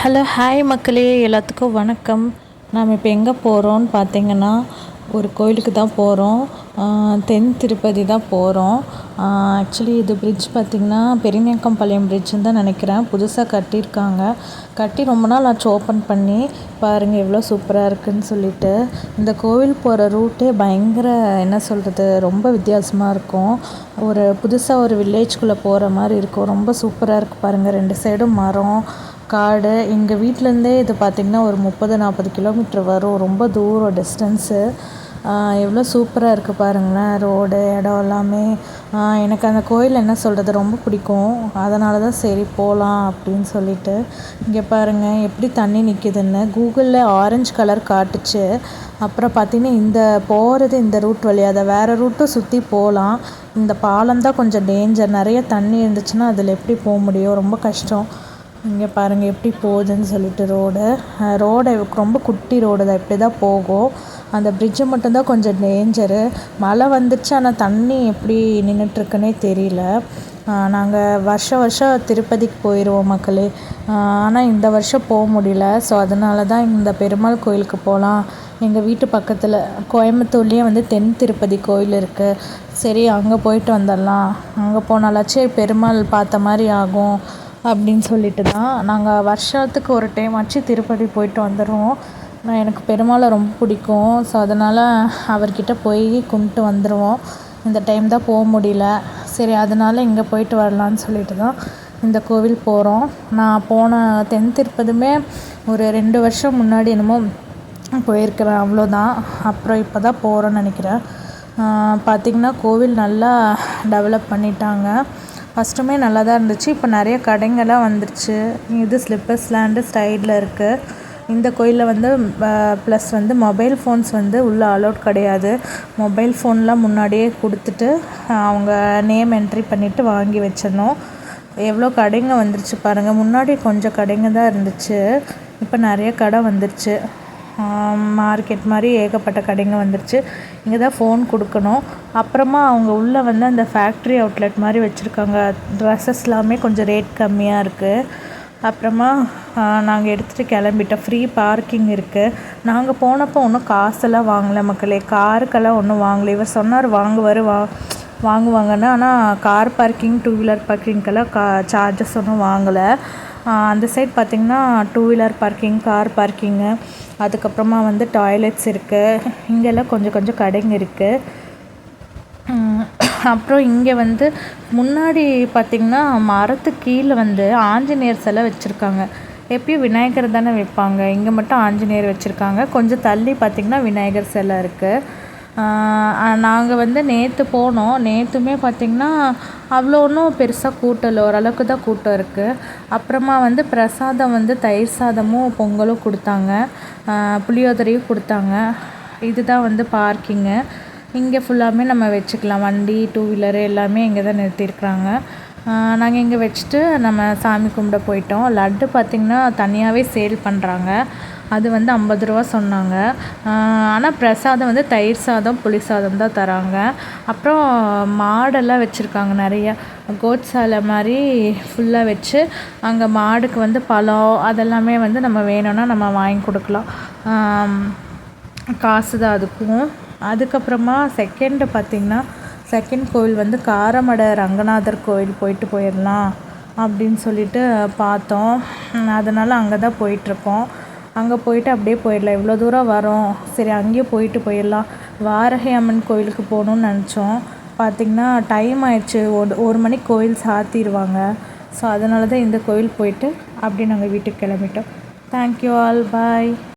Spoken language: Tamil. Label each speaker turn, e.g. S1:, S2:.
S1: ஹலோ ஹாய் மக்களே எல்லாத்துக்கும் வணக்கம். நாம் இப்போ எங்கே போகிறோம்னு பார்த்தீங்கன்னா ஒரு கோயிலுக்கு தான் போகிறோம் தென் திருப்பதி தான் போகிறோம் ஆக்சுவலி இது பிரிட்ஜ் பார்த்திங்கன்னா பெரியநேக்கம்பாளையம் பிரிட்ஜுன்னு தான் நினைக்கிறேன். புதுசாக கட்டியிருக்காங்க. கட்டி ரொம்ப நாள் ஆச்சு ஓப்பன் பண்ணி. பாருங்கள் எவ்வளோ சூப்பராக இருக்குதுன்னு சொல்லிட்டு. இந்த கோவில் போகிற ரூட்டே பயங்கர என்ன சொல்கிறது ரொம்ப வித்தியாசமாக இருக்கும். ஒரு புதுசாக ஒரு வில்லேஜ்குள்ளே போகிற மாதிரி இருக்கும். ரொம்ப சூப்பராக இருக்குது பாருங்கள் ரெண்டு சைடும் மரம் காடு. எங்கள் வீட்டிலேருந்தே இது பார்த்திங்கன்னா ஒரு முப்பது நாற்பது கிலோமீட்ரு வரும். ரொம்ப தூரம் டிஸ்டன்ஸு எவ்வளோ சூப்பராக இருக்குது பாருங்களேன். ரோடு இடம் எல்லாமே. எனக்கு அந்த கோயில் என்ன சொல்கிறது ரொம்ப பிடிக்கும். அதனால தான் சரி போகலாம் அப்படின்னு சொல்லிட்டு. இங்கே பாருங்கள் எப்படி தண்ணி நிற்கிதுன்னு கூகுளில் ஆரஞ்சு கலர் காட்டுச்சு. அப்புறம் பார்த்திங்கன்னா இந்த போகிறது இந்த ரூட் வழியாக அதை வேறு ரூட்டும் சுற்றி போகலாம் இந்த பாலம் தான் கொஞ்சம் டேஞ்சர் நிறைய தண்ணி இருந்துச்சுன்னா அதில் எப்படி போக முடியும்? ரொம்ப கஷ்டம். இங்கே பாருங்கள் எப்படி போகுதுன்னு சொல்லிட்டு ரோடு. ரோடு ரொம்ப குட்டி ரோடு தான் இப்படி தான் போகும். அந்த பிரிட்ஜு மட்டும்தான் கொஞ்சம் டேஞ்சரு மழை வந்துச்சு ஆனால் தண்ணி எப்படி நின்றுட்டுருக்குன்னே தெரியல. நாங்கள் வருஷம் வருஷம் திருப்பதிக்கு போயிடுவோம் மக்களே. ஆனால் இந்த வருஷம் போக முடியல. ஸோ அதனால தான் இந்த பெருமாள் கோயிலுக்கு போகலாம் எங்கள் வீட்டு பக்கத்தில் கோயம்புத்தூர்லேயே வந்து தென் திருப்பதி கோயில் இருக்குது சரி அங்கே போயிட்டு வந்துடலாம். அங்கே போனாலாச்சே பெருமாள் பார்த்த மாதிரி ஆகும். அப்படின்னு சொல்லிட்டு தான் நாங்கள் வருஷத்துக்கு ஒரு டைம் ஆச்சு திருப்பதி போயிட்டு வந்துடுவோம் நான் எனக்கு பெருமாளை ரொம்ப பிடிக்கும். ஸோ அதனால் அவர்கிட்ட போய் கும்பிட்டு வந்துடுவோம். இந்த டைம் தான் போக முடியல. சரி அதனால் இங்கே போயிட்டு வரலான்னு சொல்லிட்டு தான் இந்த கோவில் போகிறோம் நான் போன தென் திருப்பதியுமே ஒரு ரெண்டு வருஷம் முன்னாடி என்னமோ போயிருக்கிறேன். அவ்வளோதான் அப்புறம் இப்போ தான் போகிறோன்னு நினைக்கிறேன் பார்த்திங்கன்னா கோவில் நல்லா டெவலப் பண்ணிட்டாங்க. ஃபஸ்ட்டுமே நல்லா தான் இருந்துச்சு. இப்போ நிறைய கடைங்கள்லாம் வந்துருச்சு. இது ஸ்லிப்பர்ஸ் லேண்டு ஸ்டைலில் இருக்குது இந்த கோயிலில் வந்து ப்ளஸ் வந்து மொபைல் ஃபோன்ஸ் வந்து உள்ளே அலோட் கிடையாது. மொபைல் ஃபோன்லாம் முன்னாடியே கொடுத்துட்டு அவங்க நேம் என்ட்ரி பண்ணிவிட்டு வாங்கி வச்சிடணும். எவ்வளோ கடைங்க வந்துருச்சு பாருங்கள் முன்னாடி கொஞ்சம் கடைங்க தான் இருந்துச்சு. இப்போ நிறைய கடை வந்துருச்சு. மார்க்கெட் மாதிரி ஏகப்பட்ட கடைங்க வந்துருச்சு. இங்கே தான் ஃபோன் கொடுக்கணும். அப்புறமா அவங்க உள்ளே வந்து அந்த ஃபேக்ட்ரி அவுட்லெட் மாதிரி வச்சுருக்காங்க. ட்ரெஸ்ஸஸ் எல்லாமே கொஞ்சம் ரேட் கம்மியாக இருக்குது அப்புறமா நாங்கள் எடுத்துகிட்டு கிளம்பிட்டோம். ஃப்ரீ பார்க்கிங் இருக்குது நாங்கள் போனப்போ ஒன்றும் காசெல்லாம் வாங்கலை மக்களே. காருக்கெல்லாம் ஒன்றும் வாங்கலை. இவர் சொன்னார் வாங்குவார் வா வாங்குவாங்கன்னு. ஆனால் கார் பார்க்கிங் டூ வீலர் பார்க்கிங்க்கெல்லாம் கா சார்ஜஸ் ஒன்றும் வாங்கலை. அந்த சைட் பார்த்திங்கன்னா two wheeler parking car parking அதுக்கப்புறமா வந்து டாய்லெட்ஸ் இருக்குது இங்கெல்லாம் கொஞ்சம் கொஞ்சம் கடைங்க இருக்குது அப்புறம் இங்கே வந்து முன்னாடி பார்த்திங்கன்னா மரத்துக்கு கீழே வந்து ஆஞ்சநேயர் சிலை வச்சுருக்காங்க. எப்பயும் விநாயகர் தானே வைப்பாங்க. இங்கே மட்டும் ஆஞ்சநேயர் வச்சுருக்காங்க. கொஞ்சம் தள்ளி பார்த்திங்கன்னா விநாயகர் சிலை இருக்குது நாங்கள் வந்து நேற்று போனோம். நேற்றுமே பார்த்திங்கன்னா அவ்வளோ ஒன்றும் பெருசாக கூட்டம் இல்லை. ஓரளவுக்கு தான் கூட்டம் இருக்குது அப்புறமா வந்து பிரசாதம் வந்து தயிர் சாதமும் பொங்கலும் கொடுத்தாங்க. புளியோதரையும் கொடுத்தாங்க. இதுதான் வந்து பார்க்கிங்கு. இங்கே ஃபுல்லாமே நம்ம வச்சுக்கலாம். வண்டி டூ வீலரு எல்லாமே இங்கே தான் நிறுத்தியிருக்குறாங்க நாங்கள் இங்கே வச்சுட்டு நம்ம சாமி கும்பிட போயிட்டோம். லட்டு பார்த்திங்கன்னா தனியாகவே சேல் பண்ணுறாங்க அது வந்து ஐம்பது ரூபா சொன்னாங்க. ஆனால் பிரசாதம் வந்து தயிர் சாதம் புளி சாதம் தான் தராங்க. அப்புறம் மாடெல்லாம் வச்சுருக்காங்க நிறைய. கோட்சாலை மாதிரி ஃபுல்லாக வச்சு அங்கே மாடுக்கு வந்து பழம் அதெல்லாமே வந்து நம்ம வேணும்னா நம்ம வாங்கி கொடுக்கலாம். காசு தான் அதுக்கும். அதுக்கப்புறமா செகண்டு பார்த்திங்கன்னா செகண்ட் கோவில் வந்து காரமடை ரங்கநாதர் கோவில் போயிட்டு போயிடலாம் அப்படின்னு சொல்லிட்டு பார்த்தோம். அதனால் அங்கே தான் போயிட்டுருக்கோம். அங்கே போயிட்டு அப்படியே போயிடலாம். இவ்வளோ தூரம் வரோம். சரி அங்கேயே போயிட்டு போயிடலாம். வாரகை அம்மன் கோயிலுக்கு போகணுன்னு நினச்சோம். பார்த்திங்கன்னா டைம் ஆயிடுச்சு. ஒரு ஒரு மணிக்கு கோயில் சாத்திடுவாங்க. ஸோ அதனால தான் இந்த கோயில் போயிட்டு அப்படியே நாங்கள் வீட்டுக்கு கிளம்பிட்டோம். தேங்க்யூ ஆல் பாய்